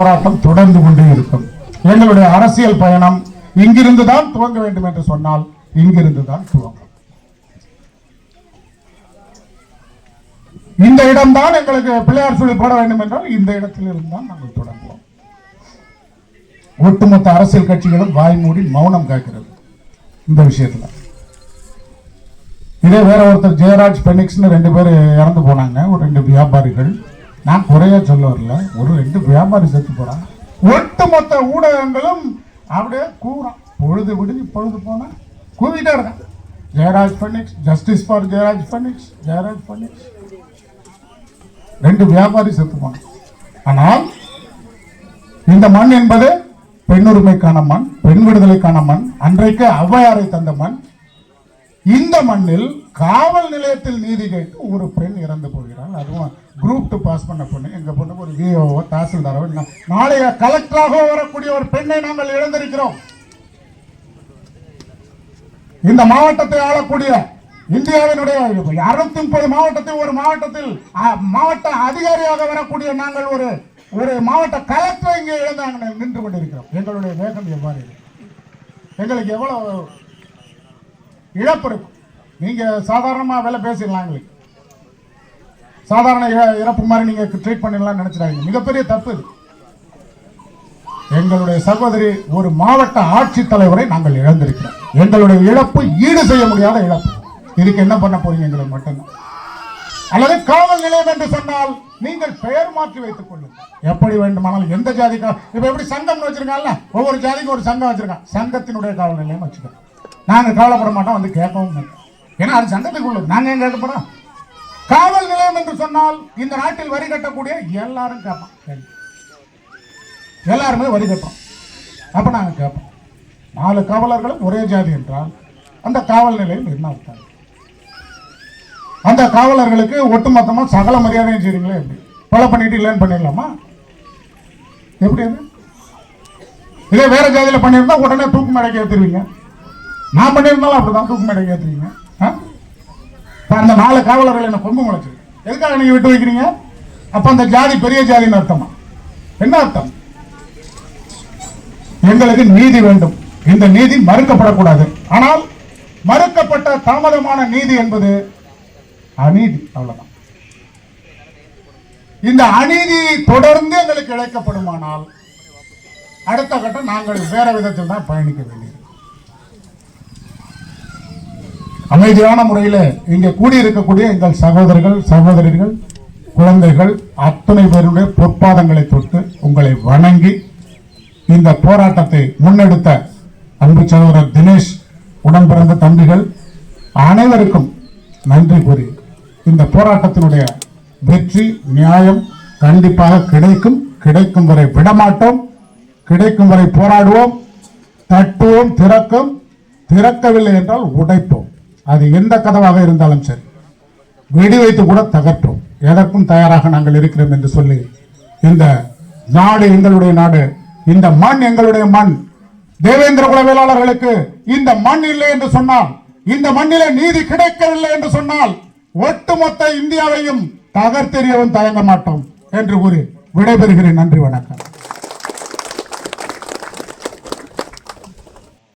போராட்டம் தொடர்ந்து கொண்டே இருக்கும். எங்களுடைய அரசியல் பயணம் இங்கிருந்து தான் துவங்க வேண்டும் என்று சொன்னால் இங்கிருந்து தான் துவங்கும். இந்த இடம்தான் எங்களுக்கு பிள்ளையார் சொல்லி போட வேண்டும் என்றால் இந்த இடத்தில் இருந்தால் நாங்கள் தொடங்குவோம். ஒட்டுமொத்த அரசியல் கட்சிகளும் வாய் மூடி மௌனம் காக்கிறது இந்த விஷயத்துல. இதே வேற ஒருத்தர் ஜெயராஜ் பெனிக்ஸ்னு ரெண்டு பேர் இறந்து போனாங்க. ஒரு ரெண்டு வியாபாரிகள். நான் குறைய சொல்ல வரல ஒரு ரெண்டு வியாபாரி செத்து போகிறான் ஒட்டுமொத்த ஊடகங்களும் அப்படியே கூறான் பொழுது விடுஞ்சு பொழுது போனால் கூவிட்டே இருக்கான். ஜெயராஜ் பெனிக்ஸ் ஜஸ்டிஸ் ஃபார் ஜெயராஜ் பெனிக்ஸ் ஜெயராஜ் பெனிக்ஸ் ரெண்டு வியாபாரி செத்து போனான் ஆனால் இந்த மண் என்பது பெண்ணுரிமைக்கான மண் பெண் விடுதலைக்கான மண் அன்றைக்கு ஔவையாரை தந்த மண். இந்த மண்ணில் காவல் நிலையத்தில் நீதி கேட்டு ஒரு பெண் இறந்து போகிறாள் அதுவும் குரூப் டூ பாஸ் பண்ண பொண்ணு. எங்கள் பொண்ணு ஒரு விஓ தாசில்தாரோ நாளைய கலெக்டராக வரக்கூடிய ஒரு பெண்ணை நாங்கள் இழந்திருக்கிறோம். இந்த மாவட்டத்தை ஆளக்கூடிய இந்தியாவினுடைய அறுபத்தி முப்பது மாவட்டத்தில் ஒரு மாவட்டத்தில் மாவட்ட அதிகாரியாக வரக்கூடிய நாங்கள் ஒரு ஒரு மாவட்ட கலெக்டரை இங்கே இழந்தாங்க நின்று கொண்டிருக்கிறோம். எங்களுடைய வேகம் எவ்வாறு இருக்கு? எங்களுக்கு எவ்வளவு இழப்பு இருக்கும்? நீங்க சாதாரணமா வேலை பேசிடலாம் எங்களுக்கு. சாதாரண இழ- இறப்பு மாதிரி நீங்க ட்ரீட் பண்ணலாம் நினைச்சிடாதீங்க. மிகப்பெரிய தப்பு இது. எங்களுடைய சகோதரி ஒரு மாவட்ட ஆட்சித்தலைவரை நாங்கள் இழந்திருக்கிறோம். எங்களுடைய இழப்பு ஈடு செய்ய முடியாத இழப்பு. இதுக்கு என்ன பண்ண போறீங்க எங்களுக்கு மட்டும்தான். அல்லது காவல் நிலையம் என்று சொன்னால் நீங்கள் பெயர் மாற்றி வைத்துக் கொள்ளுங்கள். எப்படி வேண்டுமானாலும் எந்த ஜாதிக்கா இப்ப எப்படி சங்கம் வச்சிருக்காங்கல்ல? ஒவ்வொரு ஜாதிக்கும் ஒரு சங்கம் வச்சிருக்கோம் சங்கத்தினுடைய காவல் நிலையம் வச்சுக்கோங்க. நாங்க கவலைப்பட மாட்டோம் வந்து கேட்கவும் ஏன்னா அது சங்கத்துக்குள்ள உள்ளது நாங்க ஏன் கேட்க போறோம் காவல் நிலையம் என்று சொன்னால் இந்த நாட்டில் வரி கட்டக்கூடிய எல்லாரும் கேட்பான். எல்லாருமே வரி கட்டுறோம். அப்ப நாங்க கேட்போம். நாலு காவலர்களும் ஒரே ஜாதி என்றால் அந்த காவல் நிலையம் என்ன அர்த்தம்? அந்த காவலர்களுக்கு ஒட்டுமொத்தமா சகல மரியாதையும் செய்றீங்களே எப்படி? கொலை பண்ணிட்டு இல்லைன்னு பண்ணிடலாமா? எப்படி அது? இதே வேற ஜாதியில் பண்ணியிருந்தா உடனே தூக்கு மேடைக்கு ஏற்றுருவீங்க நான் பண்ணியிருந்தாலும் அப்படிதான் தூக்கு மேடைக்கு ஏற்றுவீங்க ஆ? அந்த நாலு காவலர்கள் என்ன கொம்பு முளைச்சு எதுக்காக நீங்க விட்டு வைக்கிறீங்க? அப்ப அந்த ஜாதி பெரிய ஜாதின்னு அர்த்தமா? என்ன அர்த்தம்? எங்களுக்கு நீதி வேண்டும். இந்த நீதி மறுக்கப்படக்கூடாது. ஆனால் மறுக்கப்பட்ட தாமதமான நீதி என்பது அநீதி. அவ்வளவுதான். இந்த அநீதி தொடர்ந்து எங்களுக்கு இழைக்கப்படுமானால் அடுத்த கட்டம் நாங்கள் வேற விதத்தில் தான் பயணிக்க வேண்டியது. அமைதியான முறையில் இங்கே கூடியிருக்கக்கூடிய எங்கள் சகோதரர்கள் சகோதரிகள் குழந்தைகள் அத்தனை பேருடைய பொற்பாதங்களை தொட்டு உங்களை வணங்கி இந்த போராட்டத்தை முன்னெடுத்த அன்பு சகோதரர் தினேஷ் உடன் பிறந்த தம்பிகள் அனைவருக்கும் நன்றி கூறி இந்த போராட்டத்தினுடைய வெற்றி நியாயம் கண்டிப்பாக கிடைக்கும். கிடைக்கும் வரை விடமாட்டோம். கிடைக்கும் வரை போராடுவோம். தட்டுவோம் திறக்கும். திறக்கவில்லை என்றால் உடைப்போம். அது எந்த கதவாக இருந்தாலும் சரி. வெடி வைத்து கூட தகற்றும் எதற்கும் தயாராக நாங்கள் இருக்கிறோம் என்று சொல்லி இந்த நாடு எங்களுடைய நாடு இந்த மண் எங்களுடைய மண். தேவேந்திர குல வேளாளர்களுக்கு இந்த மண் இல்லை என்று சொன்னால் இந்த மண்ணிலே நீதி கிடைக்கவில்லை என்று சொன்னால் ஒட்டுமொத்த இந்தியாவையும் தகர்த்தெறியவும் தயங்க மாட்டோம் என்று கூறி விடைபெறுகிறேன். நன்றி வணக்கம்.